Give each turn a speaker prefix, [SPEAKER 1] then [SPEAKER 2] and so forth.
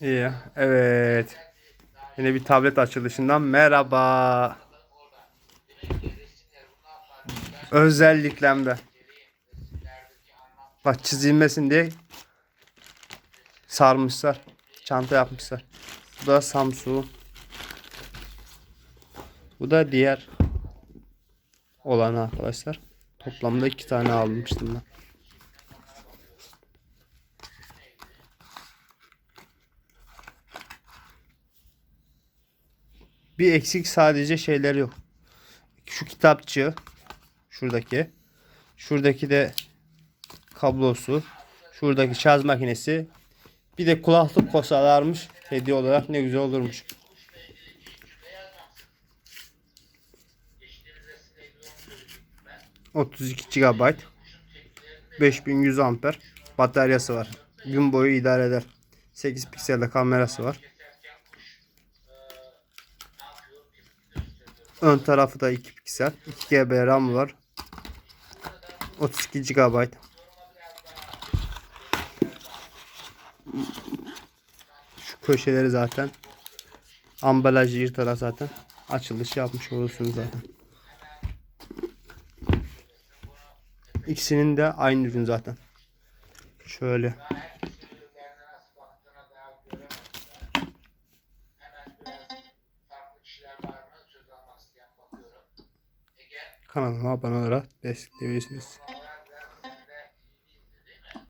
[SPEAKER 1] İyi. Evet. Yine bir tablet açılışından merhaba. Özelliklemde. Bak çizilmesin diye sarmışlar. Çanta yapmışlar. Bu da Samsung. Bu da diğer olan arkadaşlar. Toplamda iki tane almıştım ben. Bir eksik sadece şeyler yok. Şu kitapçı. Şuradaki. Şuradaki de kablosu. Şuradaki şarj makinesi. Bir de kulaklık kosalarmış. Hediye olarak ne güzel olurmuş. ...32 GB... ...5100 amper... ...bataryası var. Gün boyu idare eder. 8 pikselde kamerası var. Ön tarafı da 2 piksel. 2 GB RAM var. 32 GB. Şu köşeleri zaten ambalajı yırtarak zaten açılış yapmış olursunuz zaten. İkisinin de aynı ürün zaten. Şöyle. Kanalıma abone olarak destekleyebilirsiniz.